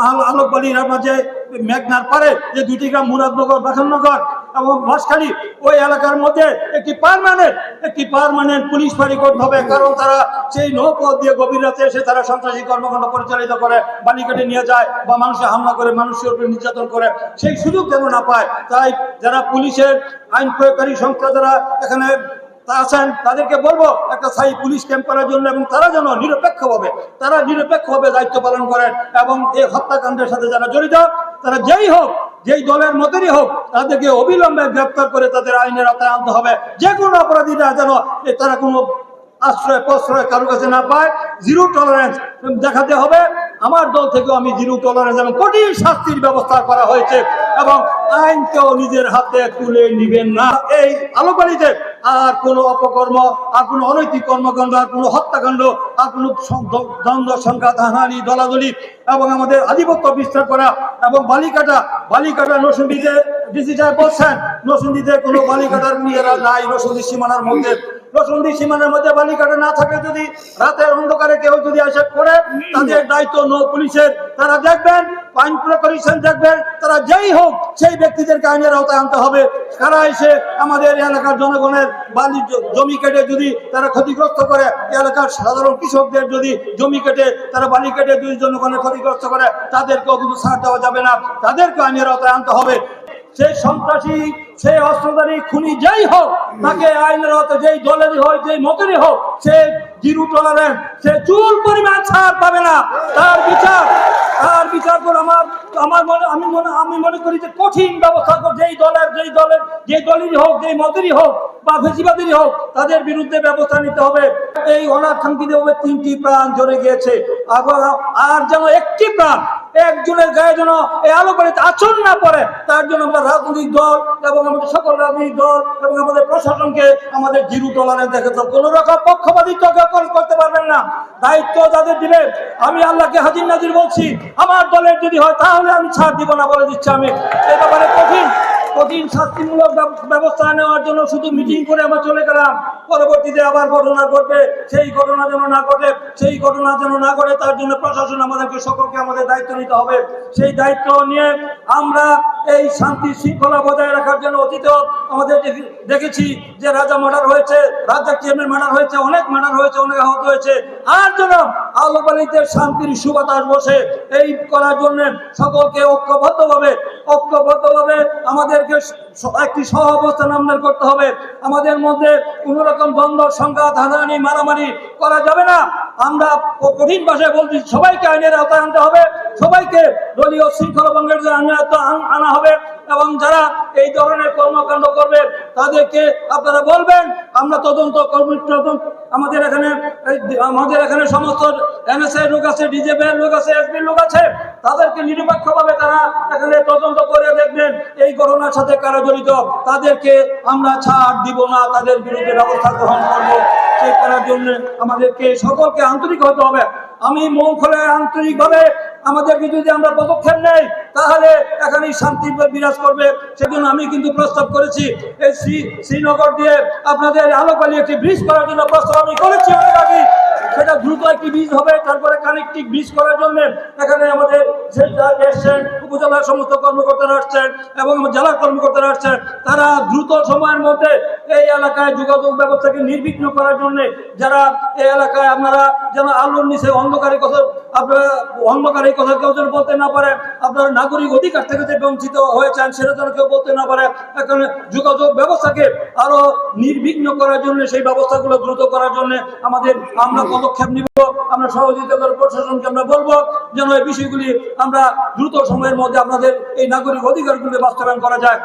আল- আলোকবাড়ির মাঝে মেঘনার পারে, যে দুটি গ্রাম মুরাদনগর বাখাননগর এবং বাঁশখালী, ওই এলাকার মধ্যে একটি পার্মানেন্ট একটি পার্মানেন্ট পুলিশ ফাঁড়ি করতে হবে। কারণ তারা সেই নৌপথ দিয়ে গভীর রাতে এসে তারা সন্ত্রাসী কর্মকাণ্ড পরিচালিত করে, বালিকাটে নিয়ে যায় বা মানুষে হামলা করে, মানুষের উপরে নির্যাতন করে। সেই সুযোগ যেন না পায়, তাই যারা পুলিশের আইন প্রয়োগকারী সংস্থা, যারা এখানে তা আছেন, তাদেরকে বলব, একটা স্থায়ী পুলিশ ক্যাম্প করার জন্য এবং তারা যেন নিরপেক্ষভাবে, তারা নিরপেক্ষভাবে দায়িত্ব পালন করেন এবং এই হত্যাকাণ্ডের সাথে যারা জড়িত, তারা যেই হোক, যেই দলের মতেরই হোক, তাদেরকে অবিলম্বে গ্রেপ্তার করে তাদের আইনের আওতায় আনতে হবে। যে কোনো অপরাধীরা যেন তারা কোনো আশ্রয় প্রশ্রয় কারও কাছে না পায় জিরো টলারেন্স দেখাতে হবে। আমার দল থেকেও আমি জিরো টলারেন্স এবং কঠিন শাস্তির ব্যবস্থা করা হয়েছে এবং আইনকেও নিজের হাতে তুলে নিবেন না। এই আলোকালিতে আর কোনো অপকর্ম, আর কোনো অনৈতিক কর্মকাণ্ড, আর কোনো হত্যাকাণ্ড, আর কোনো দ্বন্দ্ব সংঘাত হানাহানি, দলাদলি এবং আমাদের আধিপত্য বিস্তার করা এবং বালিকাটা বালিকাটা নসুন্দিতে ডিসি সাহেব বলছেন নসুন্দিতে কোনো বালিকাটার মেয়েরা নাই নসুন্দি সীমানার মধ্যে নসুন্দি সীমানার মধ্যে বালিকাটা না থাকে যদি, রাতের অন্ধকারে কেউ যদি আসে করে তাদের দায়িত্ব নৌ পুলিশের। তারা দেখবেন, আইন প্রকরিশন দেখবেন, তারা যেই হোক, সেই ব্যক্তিদেরকে আইনের আওতায় আনতে হবে। কারা এসে আমাদের এলাকার জনগণের বালি জমি কেটে যদি তারা ক্ষতিগ্রস্ত করে, এলাকার সাধারণ কৃষকদের যদি জমি কেটে, তারা বালি কেটে যদি জনগণের ক্ষতিগ্রস্ত করে, তাদেরকেও কিন্তু ছাড় দেওয়া যাবে না। তাদেরকে আইনের আওতায় আনতে হবে। সেই সন্ত্রাসী সেই অস্ত্রধারী, খুনি যেই হোক, তাকে আইনের আওতায় যেই দলেরই হোক যেই মতেরই হোক, সে জিরু টলারেন্স সে চুল পরিমাণ ছাড় পাবে না। তার বিচার তার বিচার করে আমার আমার মনে, আমি মনে আমি মনে করি যে কঠিন ব্যবস্থা করে যেই দলের যেই দলের, যেই দলেরই হোক, যেই মতেরই হোক, বা ফেসিবাদেরই হোক, তাদের বিরুদ্ধে ব্যবস্থা নিতে হবে। এই অনাকাঙ্ক্ষিত ভাবে তিনটি প্রাণ ঝরে গিয়েছে। আর যেন একটি প্রাণ একজনের গায়ে যেন এই আলো বাড়িতে আচরণ না পড়ে, তার জন্য আমরা রাজনৈতিক দল এবং আমাদের সকল রাজনৈতিক দল এবং আমাদের প্রশাসনকে আমাদের জিরু টলারেন্স দেখে তো কোনো রকম পক্ষপাতিত্ব কেউ করতে পারবেন না। দায়িত্ব যাদের দিলে আমি আল্লাহকে হাজির নাজির বলছি, আমার দলের যদি হয় তাহলে আমি ছাড় দিব না বলে দিচ্ছি আমি। এই ব্যাপারে কঠিন। কঠিন শাস্তিমূলক ব্যব- ব্যবস্থা নেওয়ার জন্য শুধু মিটিং করে আমরা চলে গেলাম। পরবর্তীতে আবার ঘটনা ঘটবে। সেই ঘটনা যেন না ঘটে, সেই ঘটনা যেন না ঘটে, তার জন্য প্রশাসন আমাদেরকে সকলকে আমাদের দায়িত্ব নিতে হবে। সেই দায়িত্ব নিয়ে আমরা এই শান্তি শৃঙ্খলা বজায় রাখার জন্য অতীতেও আমাদের দেখি- দেখেছি যে রাজা মার্ডার হয়েছে রাজ্জাক চেয়ারম্যান মার্ডার হয়েছে, অনেক মার্ডার হয়েছে, অনেক আহত হয়েছে। আর যেন আলোপালিতে শান্তির সুবাতাস বসে, এই করার জন্য সকলকে ঐক্যবদ্ধভাবে ঐক্যবদ্ধভাবে আমাদেরকে একটি সহ অবস্থান আমদান করতে হবে। আমাদের মধ্যে কোন রকম দ্বন্দ্ব, সংঘাত, হানাহানি, মারামারি করা যাবে না। আমরা কঠিন ভাষায় বলছি, সবাইকে আইনের আওতায় আনতে হবে, সবাইকে দলীয় শৃঙ্খলা ভঙ্গের আইনের আওতায় আনা হবে, এবং যারা এই ধরনের কর্মকাণ্ড করবে, তাদেরকে আপনারা বলবেন, আমরা তদন্ত কর্মী আমাদের এখানে আমাদের এখানে সমস্ত এনএসআই লোক আছে, ডিজেপি লোক আছে, এসপি লোক আছে, তাদেরকে নিরপেক্ষভাবে তারা এখানে তদন্ত করে দেখবেন, এই ঘটনার সাথে কারা জড়িত, তাদেরকে আমরা ছাড় দিব না, তাদের বিরুদ্ধে ব্যবস্থা গ্রহণ করব। করার জন্য আমাদেরকে সকলকে আন্তরিক হতে হবে। আমি মন খুলে আন্তরিকভাবে আমাদেরকে যদি আমরা পদক্ষেপ নেই, তাহলে এখানে শান্তি বিরাজ করবে। সেজন্য আমি কিন্তু প্রস্তাব করেছি, এই শ্রী- শ্রীনগর দিয়ে আপনাদের আলোকালী একটি ব্রিজ করার জন্য প্রস্তাব আমি করেছি অনেক আগে দ্রুত একটি বীজ হবে, তারপরে কানেক্টি বীজ করার জন্য এখানে আমাদের এসছেন উপজেলার সমস্ত কর্মকর্তারা আসছেন এবং জেলা কর্মকর্তারা আসছেন। তারা দ্রুত সময়ের মধ্যে এই এলাকায় যোগাযোগ ব্যবস্থাকে নির্বিঘ্ন করার জন্য যারা এই এলাকায় আপনারা যেন আলোর নিচে অন্ধকারের কথা, আপনারা অন্ধকারের কথা কেউ যেন বলতে না পারে, আপনার নাগরিক অধিকার থেকে যে বঞ্চিত হয়েছেন সেটা যেন কেউ বলতে না পারে, এখানে যোগাযোগ ব্যবস্থাকে আরও নির্বিঘ্ন করার জন্য, সেই ব্যবস্থাগুলো দ্রুত করার জন্য আমাদের আমরা পদক্ষেপ নিব, আমরা সহযোগিতা করে প্রশাসনকে আমরা বলব, যেন এই বিষয়গুলি আমরা দ্রুত সময়ের মধ্যে আপনাদের এই নাগরিক অধিকারগুলি বাস্তবায়ন করা যায়।